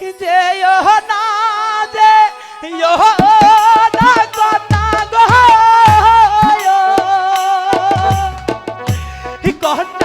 যেও না যে না গো না গো কহ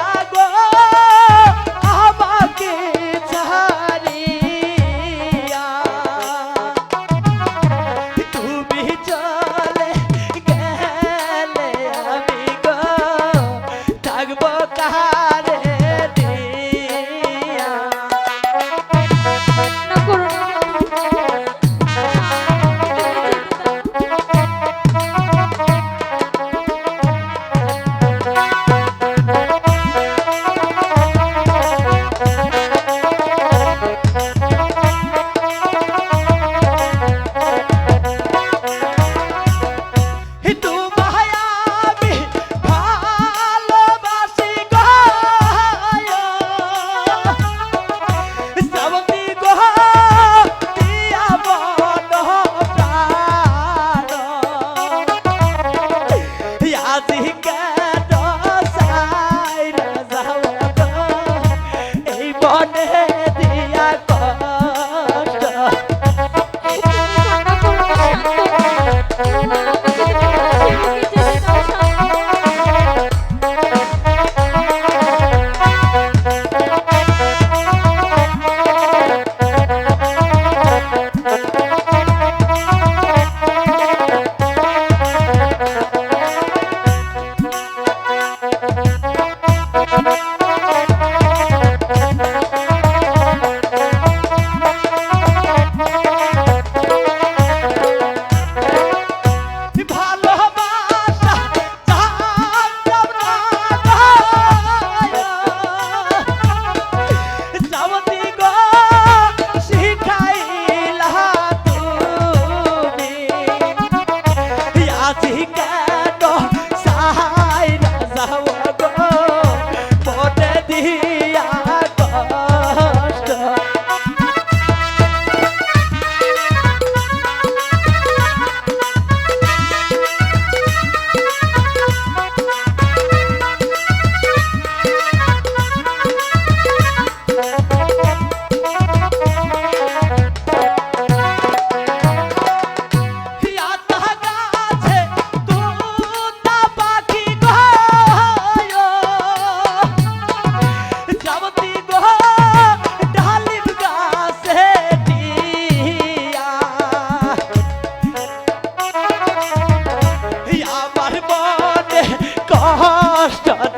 এই বনে দিয়া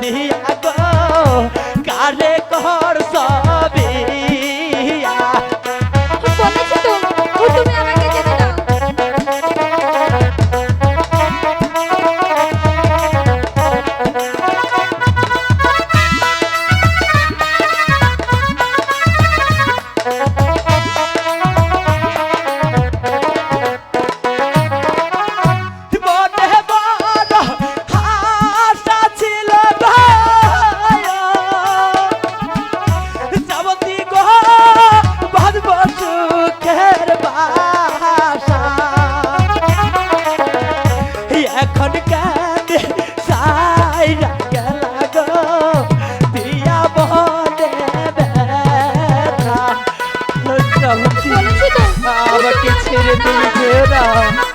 জানি আগ কালে কর সব ছেড়ে তুমি খেয়ে দাও।